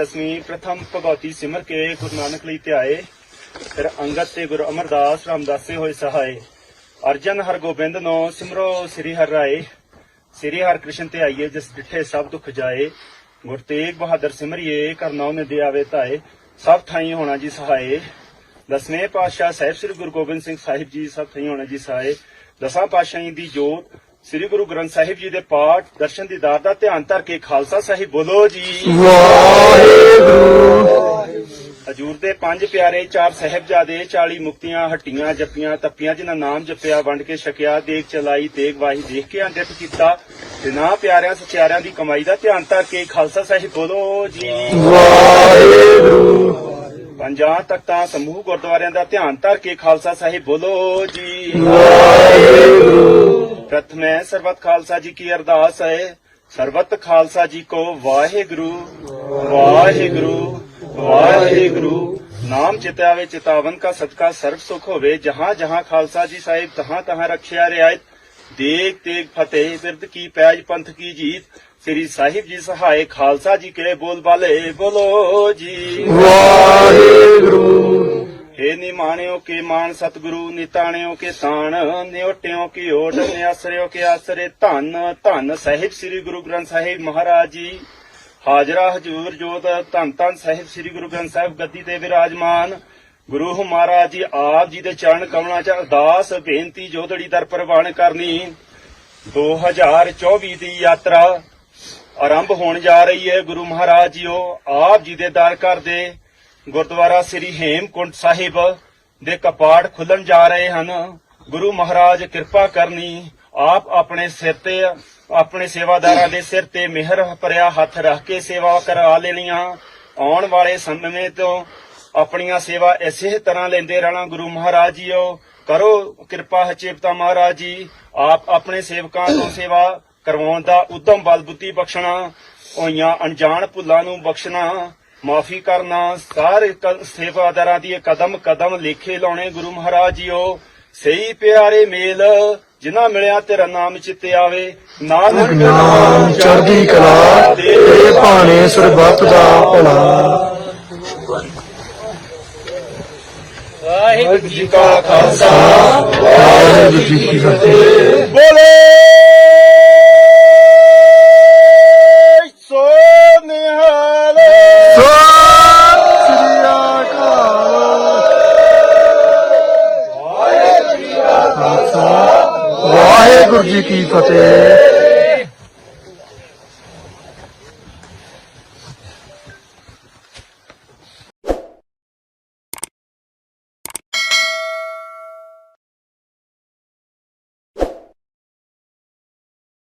ਦਸਵੀਂ ਪ੍ਰਥਮ ਭਗਉਤੀ ਸਿਮਰ ਕੇ ਗੁਰੂ ਨਾਨਕ ਲਈ ਧਿਆਏ ਫਿਰ ਅੰਗਦ ਤੇ ਗੁਰੂ ਅਮਰਦਾਸ ਰਾਮਦਾਸੇ ਹੋਏ ਸਹਾਏ। ਅਰਜਨ ਹਰ ਗੋਬਿੰਦ ਨੋ ਸਿਮਰੋ ਸ੍ਰੀ ਹਰਿ ਰਾਏ। ਸ੍ਰੀ ਹਰਿ ਕ੍ਰਿਸ਼ਨ ਤੇ ਆਈਏ ਜਿਸ ਡਿਠੇ ਸਭ ਦੁੱਖ ਜਾਏ। ਗੁਰ ਤੇਗ ਬਹਾਦਰ ਸਿਮਰਿਏ ਕਰਨਾਉ ਨੇ ਦੇ ਆਵੇ ਧਾਏ। ਸਭ ਥਾਈ ਹੋਣਾ ਜੀ ਸਹਾਏ। ਦਸਵੇਂ ਪਾਤਸ਼ਾਹ ਸਾਹਿਬ ਸ੍ਰੀ ਗੁਰੂ ਗੋਬਿੰਦ ਸਿੰਘ ਸਾਹਿਬ ਜੀ ਸਭ ਥਾਈ ਹੋਣਾ ਜੀ ਸਹਾਏ। ਦਸਾਂ ਪਾਤਸ਼ਾਹਾਂ ਦੀ ਜੋਤ ਸ੍ਰੀ ਗੁਰੂ ਗ੍ਰੰਥ ਸਾਹਿਬ ਜੀ ਦੇ ਪਾਠ ਦਰਸ਼ਨ ਦੀਦਾਰ ਦਾ ਧਿਆਨ ਧਰ ਕੇ ਖਾਲਸਾ ਸਾਹਿਬ ਬੋਲੋ ਜੀ। ਹਜੂਰ ਦੇ ਪੰਜ ਪਿਆਰੇ ਚਾਰ ਸਹਿਬਜ਼ਾਦੇ 40 ਮੁਕਤੀਆਂ ਹੱਟੀਆਂ ਜੱਪੀਆਂ ਤੱਪੀਆਂ ਜਿਨ੍ਹਾਂ ਨਾਮ ਜਪਿਆ ਵੰਡ ਕੇ ਛਕਿਆ ਦੇਖ ਚਲਾਈ ਦੇਖ ਵਾਹੀ ਦੇਖ ਕੇ ਅੰਗਿਤ ਕੀਤਾ ਨਾ ਪਿਆਰਿਆਂ ਸਚਿਆਰਿਆਂ ਦੀ ਕਮਾਈ ਦਾ ਧਿਆਨ ਧਰ ਕੇ ਖਾਲਸਾ ਸਾਹਿਬ ਬੋਲੋ ਜੀ। ਪੰਜਾਂ ਤਖਤਾਂ ਸਮੂਹ ਗੁਰਦੁਆਰਿਆਂ ਦਾ ਧਿਆਨ ਧਰ ਕੇ ਖਾਲਸਾ ਸਾਹਿਬ ਬੋਲੋ ਜੀ। ਪ੍ਰਥਮੇ ਸਰਬਤ ਖਾਲਸਾ ਜੀ ਕੀ ਅਰਦਾਸ ਹੈ। ਸਰਬਤ ਖਾਲਸਾ ਜੀ ਕੋ ਵਾਹਿਗੁਰੂ ਵਾਹਿਗੁਰੂ ਵਾਹਿਗੁਰੂ। ਨਾਮ ਚਿਤਾਵੇ ਚਿਤਾਵਨ ਕਾ ਸਦਕਾ ਸਰਬ ਸੁਖ ਹੋਵੇ। ਜਹਾਂ ਜਹਾਂ ਖਾਲਸਾ ਜੀ ਸਾਹਿਬ ਤਹਾਂ ਤਹਾਂ ਰਖਿਆ ਰਿਆਇਤ ਦੇਖ ਤੇਗ ਫਤਿਹ ਬਿਰਦ ਕੀ ਪੈਜ ਪੰਥ ਕੀ ਜੀਤ। ਸ੍ਰੀ ਸਾਹਿਬ ਜੀ ਸਹਾਏ ਖਾਲਸਾ ਜੀ ਕੇ ਬੋਲ ਬਾਲੇ ਬੋਲੋ ਜੀ। ਹੇ ਨਿਮਾਣਿਓ ਕੇ ਮਾਨ ਸਤਿਗੁਰੂ ਨਿਤਾਣਿਓ ਕੇ ਤਾਣ ਨਿਉਟਿਓ ਕੀ ਓਟ ਨਿਆਸਰਿਓ ਕੇ ਆਸਰੇ ਧੰਨ ਧੰਨ ਸਾਹਿਬ ਸ੍ਰੀ ਗੁਰੂ ਗ੍ਰੰਥ ਸਾਹਿਬ ਮਹਾਰਾਜ ਜੀ। ਹਾਜ਼ਰਾ ਹਜੂਰ ਜੋਤ ਧੰਨ ਧੰਨ ਸਾਹਿਬ ਸ੍ਰੀ ਗੁਰੂ ਗ੍ਰੰਥ ਸਾਹਿਬ ਗੱਦੀ ਤੇ ਵਿਰਾਜਮਾਨ। ਗੁਰੂ ਮਹਾਰਾਜ ਜੀ ਆਪ ਜੀ ਦੇ ਚਰਨ ਕਮਲਾਂ 'ਚ ਅਰਦਾਸ, ਬੇਨਤੀ ਜੋਧੜੀ ਦਰ ਪ੍ਰਵਾਨ ਕਰਨੀ। 2024 ਦੀ ਯਾਤਰਾ ਆਰੰਭ ਹੋਣ ਜਾ ਰਹੀ ਹੈ। ਗੁਰੂ ਮਹਾਰਾਜ ਜੀਓ, ਆਪ ਜੀ ਦੇ ਦਰ ਘਰ ਦੇ ਗੁਰਦੁਆਰਾ ਸ੍ਰੀ ਹੇਮਕੁੰਟ ਸਾਹਿਬ ਦੇ ਕਪਾੜ ਖੁੱਲਣ ਜਾ ਰਹੇ ਹਨ। ਗੁਰੂ ਮਹਾਰਾਜ ਕਿਰਪਾ ਕਰਨੀ, ਆਪ ਆਪਣੇ ਸਿਰ ਤੇ, ਆਪਣੇ ਸੇਵਾਦਾਰਾਂ ਦੇ ਸਿਰ ਤੇ ਮਿਹਰ ਭਰਿਆ ਹੱਥ ਰੱਖ ਕੇ ਸੇਵਾ ਕਰਾ ਲੈਣੀਆਂ। ਆਉਣ ਵਾਲੇ ਸਮੇਂ ਤੋਂ ਆਪਣੀਆਂ ਸੇਵਾ ਇਸੇ ਤਰ੍ਹਾਂ ਲੈਂਦੇ ਰਹਿਣਾ ਗੁਰੂ ਮਹਾਰਾਜ ਜੀਓ। ਕਰੋ ਕਿਰਪਾ ਹਚੇਪਤਾ ਮਹਾਰਾਜ ਜੀ, ਆਪ ਆਪਣੇ ਸੇਵਕਾਂ ਤੋਂ ਸੇਵਾ ਕਰਵਾਉਣ ਦਾ ਉਦਮ ਬਲ ਬੁੱਧੀ ਬਖਸ਼ਣਾ, ਹੋਈਆਂ ਅਣਜਾਣ ਭੁੱਲਾਂ ਨੂੰ ਬਖਸ਼ਣਾ। ਮਾਫੀ ਕਰਨਾ ਸਾਰੇ ਸੇਵਾਦਾਰਾਂ ਦੀ ਕਦਮ ਕਦਮ ਲੇਖੇ ਲਾਉਣੇ ਗੁਰੂ ਮਹਾਰਾਜ ਜੀਓ। ਸਹੀ ਪਿਆਰੇ ਮੇਲ ਜਿਨ੍ਹਾਂ ਮਿਲਿਆ ਤੇਰਾ ਨਾਮ ਚਿੱਤੇ ਆਵੇ। ਨਾਨਕ ਨਾਮ ਚੜ੍ਹਦੀ ਕਲਾ ਤੇਰੇ ਭਾਣੇ ਸਰਬੱਤ ਦਾ ਭਲਾ। ਵਾਹਿਗੁਰੂ ਜੀ ਕਾ ਖਾਲਸਾ। ਵਾਹਿਗੁਰੂ ਜੀ ਕੀ ਫਤਿਹ। ਬੋਲੇ। ਵਾਹਿਗੁਰੂ ਜੀ ਕੀ ਫਤਿਹ।